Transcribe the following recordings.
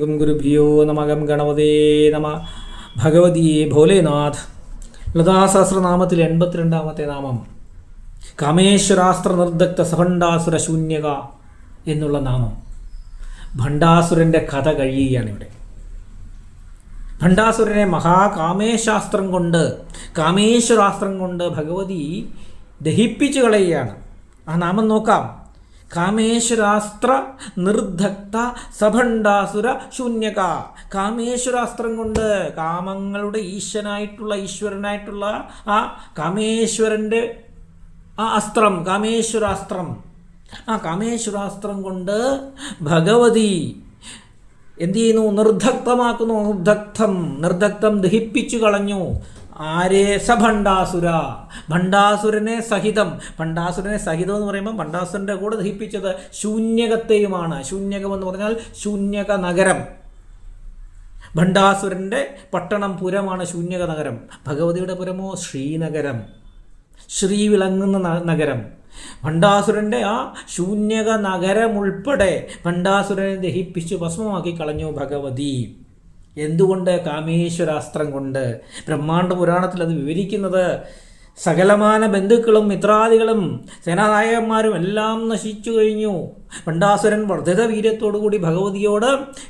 ഗുരുഭ്യോ നമകം ഗണപതേ നമ. ഭഗവതിയെ ഭോലേനാഥ്. ലതാസഹസ്രനാമത്തിൽ എൺപത്തിരണ്ടാമത്തെ നാമം. കാമേശ്വരാസ്ത്ര നിർദക്ത സഭണ്ഡാസുര ശൂന്യക എന്നുള്ള നാമം. ഭണ്ഡാസുരന്റെ കഥ കഴിയുകയാണ് ഇവിടെ. ഭണ്ഡാസുരനെ മഹാകാമേശാസ്ത്രം കൊണ്ട് കാമേശ്വരാസ്ത്രം കൊണ്ട് ഭഗവതി ദഹിപ്പിച്ചു കളയുകയാണ്. ആ നാമം നോക്കാം. കാമേശ്വരാസ്ത്ര നിർദ്ധക്ത സഭണ്ഡാസുര ശൂന്യക. കാമേശ്വരാസ്ത്രം കൊണ്ട് കാമങ്ങളുടെ ഈശ്വനായിട്ടുള്ള ഈശ്വരനായിട്ടുള്ള ആ കാമേശ്വരന്റെ ആ അസ്ത്രം കാമേശ്വരാസ്ത്രം. ആ കാമേശ്വരാസ്ത്രം കൊണ്ട് ഭഗവതി എന്തു ചെയ്യുന്നു? നിർദ്ധക്തമാക്കുന്നു. നിർദ്ധക്തം നിർദ്ധക്തം ദഹിപ്പിച്ചു കളഞ്ഞു. ആരെ സ ഭണ്ഡാസുര? ഭണ്ഡാസുരനെ സഹിതം. ഭണ്ഡാസുരനെ സഹിതം എന്ന് പറയുമ്പോൾ ഭണ്ഡാസുരന്റെ കൂടെ ദഹിപ്പിച്ചത് ശൂന്യകത്തെയുമാണ്. ശൂന്യകം എന്ന് പറഞ്ഞാൽ ശൂന്യക നഗരം ഭണ്ഡാസുരന്റെ പട്ടണം പുരമാണ് ശൂന്യക നഗരം ഭഗവതിയുടെ പുരമോ ശ്രീനഗരം. ശ്രീ വിളങ്ങുന്ന നഗരം. ഭണ്ഡാസുരന്റെ ആ ശൂന്യക നഗരം ഉൾപ്പെടെ ഭണ്ഡാസുരനെ ദഹിപ്പിച്ചു ഭസ്മമാക്കി കളഞ്ഞു ഭഗവതി. എന്തുകൊണ്ട് കാമേശ്വരാസ്ത്രം കൊണ്ട് ബ്രഹ്മാണ്ഡ പുരാണത്തിൽ അത് വിവരിക്കുന്നത്? സകലമാന ബന്ധുക്കളും മിത്രാദികളും സേനാനായകന്മാരും എല്ലാം നശിച്ചു കഴിഞ്ഞു. പണ്ടാസുരൻ വർദ്ധിത വീര്യത്തോടുകൂടി ഭഗവതിയോട്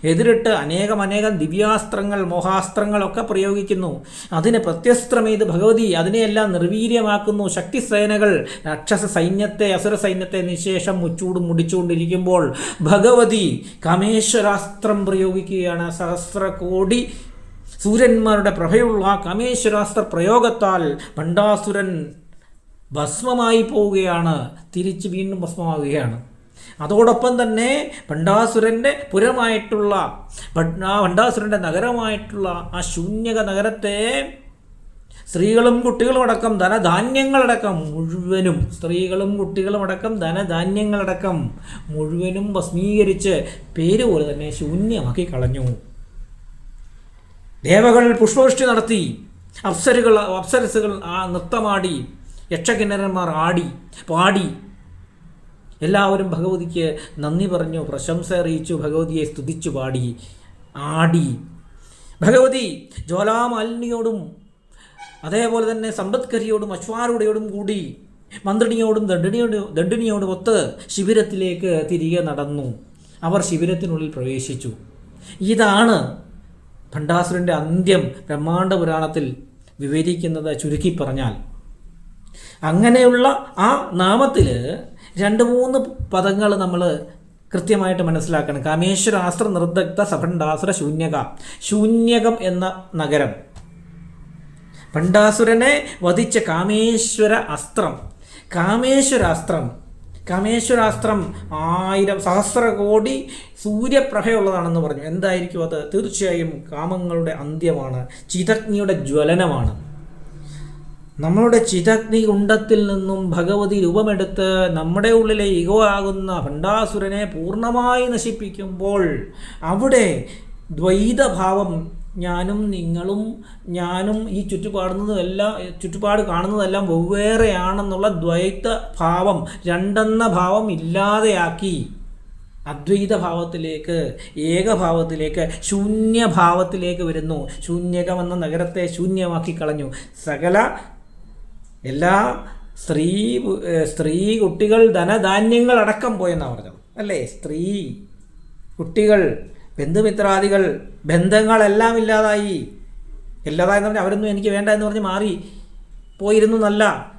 എതിരിട്ട് അനേകം അനേകം ദിവ്യാസ്ത്രങ്ങൾ മോഹാസ്ത്രങ്ങളൊക്കെ പ്രയോഗിക്കുന്നു. അതിന് പ്രത്യസ്ത്രമെയ്ത് ഭഗവതി അതിനെയെല്ലാം നിർവീര്യമാക്കുന്നു. ശക്തിസേനകൾ രാക്ഷസ സൈന്യത്തെ അസുര സൈന്യത്തെ നിശേഷം മുച്ചൂടും മുടിച്ചുകൊണ്ടിരിക്കുമ്പോൾ ഭഗവതി കമേശ്വരാസ്ത്രം പ്രയോഗിക്കുകയാണ്. സഹസ്രകോടി സൂര്യന്മാരുടെ പ്രഭയുള്ള കാമേശ്വരാസ്ത്ര പ്രയോഗത്താൽ പണ്ടാസുരൻ ഭസ്മമായി പോവുകയാണ്. തിരിച്ച് വീണ്ടും ഭസ്മമാവുകയാണ്. അതോടൊപ്പം തന്നെ ഭണ്ഡാസുരന്റെ പുരമായിട്ടുള്ള ആ ഭണ്ഡാസുരന്റെ നഗരമായിട്ടുള്ള ആ ശൂന്യക നഗരത്തെ സ്ത്രീകളും കുട്ടികളും അടക്കം ധനധാന്യങ്ങളടക്കം മുഴുവനും സ്ത്രീകളും കുട്ടികളും അടക്കം ധനധാന്യങ്ങളടക്കം മുഴുവനും ഭസ്മീകരിച്ച് പേര് പോലെ തന്നെ ശൂന്യമാക്കി കളഞ്ഞു. ദേവകൾ പുഷ്പവൃഷ്ടി നടത്തി അപ്സരകൾ അപ്സരസുകൾ ആ നൃത്തമാടി യക്ഷകിന്നരന്മാർ ആടി പാടി. എല്ലാവരും ഭഗവതിക്ക് നന്ദി പറഞ്ഞു പ്രശംസ അറിയിച്ചു ഭഗവതിയെ സ്തുതിച്ചു പാടി ആടി. ഭഗവതി ജ്വാലാമാലിനിയോടും അതേപോലെ തന്നെ സമ്പത്കരിയോടും അശ്വാരൂഢയോടും കൂടി മന്ത്രിണിയോടും ദണ്ഡിനിയോടും ദണ്ഡിനിയോടും ഒത്ത് ശിബിരത്തിലേക്ക് തിരികെ നടന്നു. അവർ ശിബിരത്തിനുള്ളിൽ പ്രവേശിച്ചു. ഇതാണ് ഭണ്ഡാസുരന്റെ അന്ത്യം ബ്രഹ്മാണ്ഡ പുരാണത്തിൽ വിവരിക്കുന്നത് ചുരുക്കി പറഞ്ഞാൽ അങ്ങനെയുള്ള ആ നാമത്തിൽ രണ്ട് മൂന്ന് പദങ്ങൾ നമ്മൾ കൃത്യമായിട്ട് മനസ്സിലാക്കണം. കാമേശ്വരാസ്ത്ര നിർദ്ദഗ്ധ സഭണ്ഡാസുര ശൂന്യക. ശൂന്യകം എന്ന നഗരം. ഭണ്ഡാസുരനെ വധിച്ച കാമേശ്വര അസ്ത്രം. കാമേശ്വരാസ്ത്രം കാമേശ്വരാസ്ത്രം ആയിരം സഹസ്ര കോടി സൂര്യപ്രഭയുള്ളതാണെന്ന് പറഞ്ഞു. എന്തായിരിക്കും അത്? തീർച്ചയായും കാമങ്ങളുടെ അന്ത്യമാണ്. ചിതഗ്നിയുടെ ജ്വലനമാണ്. നമ്മളുടെ ചിതഗ്നി കുണ്ടത്തിൽ നിന്നും ഭഗവതി രൂപമെടുത്ത് നമ്മുടെ ഉള്ളിലെ ഇഗോ ആകുന്ന ഭണ്ഡാസുരനെ പൂർണമായി നശിപ്പിക്കുമ്പോൾ അവിടെ ദ്വൈതഭാവം ഞാനും നിങ്ങളും ഞാനും ഈ ചുറ്റുപാടുന്നതെല്ലാം ചുറ്റുപാട് കാണുന്നതെല്ലാം വെവ്വേറെയാണെന്നുള്ള ദ്വൈത ഭാവം രണ്ടെന്ന ഭാവം ഇല്ലാതെയാക്കി അദ്വൈത ഭാവത്തിലേക്ക് ഏകഭാവത്തിലേക്ക് ശൂന്യഭാവത്തിലേക്ക് വരുന്നു. ശൂന്യകം എന്ന നഗരത്തെ ശൂന്യമാക്കി കളഞ്ഞു. സകല എല്ലാ സ്ത്രീ സ്ത്രീ കുട്ടികൾ ധനധാന്യങ്ങൾ അടക്കം പോയെന്നാണ് പറഞ്ഞത്. അല്ലേ? സ്ത്രീ കുട്ടികൾ ബന്ധുമിത്രാദികൾ ബന്ധങ്ങളെല്ലാം ഇല്ലാതായി. ഇല്ലാതായെന്ന് പറഞ്ഞാൽ അവരൊന്നും എനിക്ക് വേണ്ട എന്ന് പറഞ്ഞ് മാറി പോയിരുന്നു എന്നല്ല.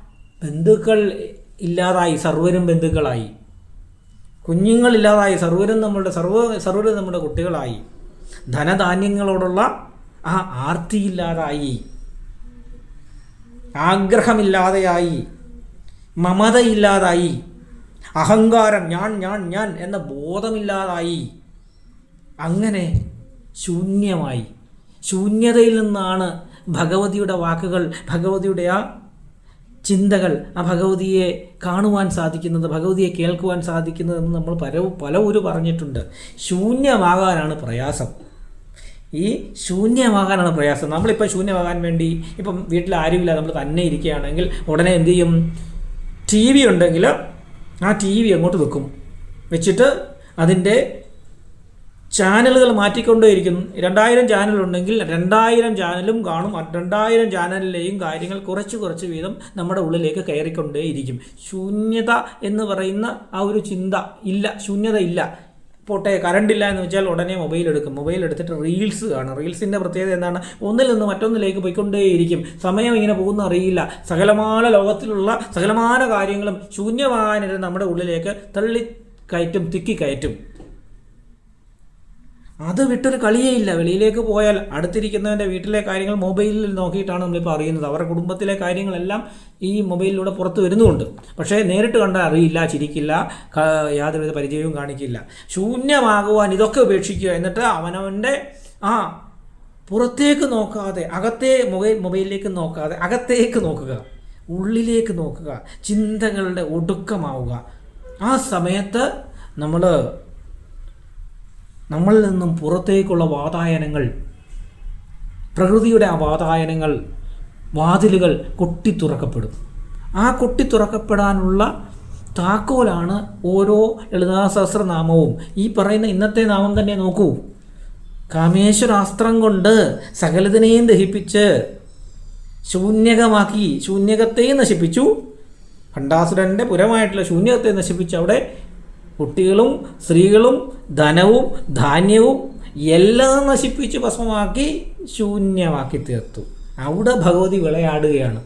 ബന്ധുക്കൾ ഇല്ലാതായി സർവരും ബന്ധുക്കളായി. കുഞ്ഞുങ്ങളില്ലാതായി സർവരും നമ്മളുടെ സർവ സർവരും നമ്മുടെ കുട്ടികളായി. ധനധാന്യങ്ങളോടുള്ള ആ ആർത്തിയില്ലാതായി. ആഗ്രഹമില്ലാതെയായി. മമതയില്ലാതായി. അഹങ്കാരം ഞാൻ ഞാൻ ഞാൻ എന്ന ബോധമില്ലാതായി. അങ്ങനെ ശൂന്യമായി. ശൂന്യതയിൽ നിന്നാണ് ഭഗവതിയുടെ വാക്കുകൾ ഭഗവതിയുടെ ആ ചിന്തകൾ ആ ഭഗവതിയെ കാണുവാൻ സാധിക്കുന്നത് ഭഗവതിയെ കേൾക്കുവാൻ സാധിക്കുന്നതെന്ന് നമ്മൾ പല ഒരു പറഞ്ഞിട്ടുണ്ട്. ശൂന്യമാകാനാണ് പ്രയാസം. ഈ ശൂന്യമാകാനാണ് പ്രയാസം. നമ്മളിപ്പോൾ ശൂന്യമാകാൻ വേണ്ടി ഇപ്പം വീട്ടിൽ ആരുമില്ല നമ്മൾ തന്നെ ഇരിക്കുകയാണെങ്കിൽ ഉടനെ എന്തു ചെയ്യും? ടി വി ഉണ്ടെങ്കിൽ ആ ടി വി അങ്ങോട്ട് വെക്കും. വെച്ചിട്ട് അതിന്റെ ചാനലുകൾ മാറ്റിക്കൊണ്ടേയിരിക്കുന്നു. രണ്ടായിരം ചാനലുണ്ടെങ്കിൽ രണ്ടായിരം ചാനലും കാണും. രണ്ടായിരം ചാനലിലെയും കാര്യങ്ങൾ കുറച്ച് കുറച്ച് വീതം നമ്മുടെ ഉള്ളിലേക്ക് കയറിക്കൊണ്ടേയിരിക്കും. ശൂന്യത എന്ന് പറയുന്ന ആ ഒരു ചിന്ത ഇല്ല ശൂന്യത ഇല്ല. പോട്ടെ കറണ്ട് ഇല്ല എന്ന് വെച്ചാൽ ഉടനെ മൊബൈൽ എടുക്കും. മൊബൈൽ എടുത്തിട്ട് റീൽസ് കാണും. റീൽസിന്റെ പ്രത്യേകത എന്താണ്? ഒന്നിൽ നിന്ന് മറ്റൊന്നിലേക്ക് പോയിക്കൊണ്ടേയിരിക്കും. സമയം ഇങ്ങനെ പോകുന്ന അറിയില്ല. സകലമാന ലോകത്തിലുള്ള സകലമാന കാര്യങ്ങളും ശൂന്യമായ നമ്മുടെ ഉള്ളിലേക്ക് തള്ളി കയറ്റും തിക്കി കയറ്റും. അത് വിട്ടൊരു കളിയേ ഇല്ല. വെളിയിലേക്ക് പോയാൽ അടുത്തിരിക്കുന്നവന്റെ വീട്ടിലെ കാര്യങ്ങൾ മൊബൈലിൽ നോക്കിയിട്ടാണ് നമ്മളിപ്പോൾ അറിയുന്നത്. അവരുടെ കുടുംബത്തിലെ കാര്യങ്ങളെല്ലാം ഈ മൊബൈലിലൂടെ പുറത്ത് വരുന്നുമുണ്ട് പക്ഷേ നേരിട്ട് കണ്ടാൽ അറിയില്ല ചിരിക്കില്ല യാതൊരുവിധ പരിചയവും കാണിക്കില്ല. ശൂന്യമാകുവാൻ ഇതൊക്കെ ഉപേക്ഷിക്കുക. എന്നിട്ട് അവനവന്റെ ആ പുറത്തേക്ക് നോക്കാതെ അകത്തെ മൊബൈൽ മൊബൈലിലേക്ക് നോക്കാതെ അകത്തേക്ക് നോക്കുക. ഉള്ളിലേക്ക് നോക്കുക. ചിന്തകളുടെ ഒടുക്കമാവുക. ആ സമയത്ത് നമ്മൾ നമ്മളിൽ നിന്നും പുറത്തേക്കുള്ള വാതായനങ്ങൾ പ്രകൃതിയുടെ ആ വാതായനങ്ങൾ വാതിലുകൾ കൊട്ടി തുറക്കപ്പെടും ആ കൊട്ടി തുറക്കപ്പെടാനുള്ള താക്കോലാണ് ഓരോ ലളിതാ സഹസ്രനാമവും ഈ പറയുന്ന ഇന്നത്തെ നാമം തന്നെ നോക്കൂ. കാമേശ്വരാസ്ത്രം കൊണ്ട് സകലതിനെയും ദഹിപ്പിച്ച് ശൂന്യകമാക്കി ശൂന്യകത്തെയും നശിപ്പിച്ചു. ഭണ്ഡാസുരന്റെ പുരമായിട്ടുള്ള ശൂന്യകത്തെ നശിപ്പിച്ച് അവിടെ കുട്ടികളും സ്ത്രീകളും ധനവും ധാന്യവും എല്ലാം നശിപ്പിച്ച് ഭസ്മമാക്കി ശൂന്യമാക്കി തീർത്തു. അവിടെ ഭഗവതി വിളയാടുകയാണ്.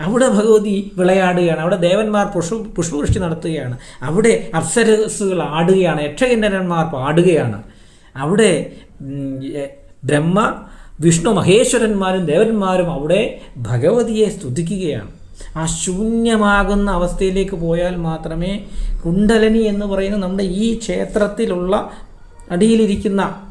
അവിടെ ഭഗവതി വിളയാടുകയാണ്. അവിടെ ദേവന്മാർ പുഷ്പ പുഷ്പവൃഷ്ടി നടത്തുകയാണ്. അവിടെ അപ്സരസുകൾ ആടുകയാണ്. യക്ഷകിന്നരന്മാർ പാടുകയാണ്. അവിടെ ബ്രഹ്മ വിഷ്ണു മഹേശ്വരന്മാരും ദേവന്മാരും അവിടെ ഭഗവതിയെ സ്തുതിക്കുകയാണ്. ആ ശൂന്യമാകുന്ന അവസ്ഥയിലേക്ക് പോയാൽ മാത്രമേ കുണ്ടലനി എന്ന് പറയുന്ന നമ്മുടെ ഈ ക്ഷേത്രത്തിലുള്ള അടിയിലിരിക്കുന്ന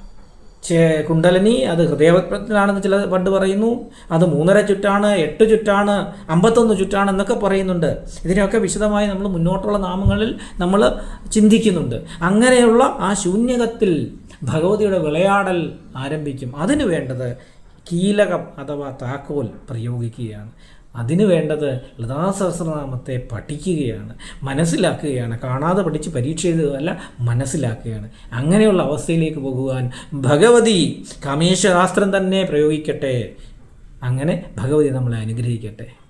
കുണ്ടലിനി അത് ഹൃദയപത്മത്തിലാണെന്ന് ചില പണ്ട് പറയുന്നു. അത് മൂന്നര ചുറ്റാണ് എട്ട് ചുറ്റാണ് അമ്പത്തൊന്ന് ചുറ്റാണ് എന്നൊക്കെ പറയുന്നുണ്ട്. ഇതിനെയൊക്കെ വിശദമായി നമ്മൾ മുന്നോട്ടുള്ള നാമങ്ങളിൽ നമ്മൾ ചിന്തിക്കുന്നുണ്ട്. അങ്ങനെയുള്ള ആ ശൂന്യകത്തിൽ ഭഗവതിയുടെ വിളയാടൽ ആരംഭിക്കും. അതിനു വേണ്ടത് കീലകം അഥവാ താക്കോൽ പ്രയോഗിക്കുകയാണ്. അതിന് വേണ്ടത് ലതാ സഹസ്രനാമത്തെ പഠിക്കുകയാണ് മനസ്സിലാക്കുകയാണ് കാണാതെ പഠിച്ച് പരീക്ഷ എഴുതുകയല്ല മനസ്സിലാക്കുകയാണ്. അങ്ങനെയുള്ള അവസ്ഥയിലേക്ക് പോകുവാൻ ഭഗവതി കാമേശാസ്ത്രം തന്നെ പ്രയോഗിക്കട്ടെ. അങ്ങനെ ഭഗവതി നമ്മളെ അനുഗ്രഹിക്കട്ടെ.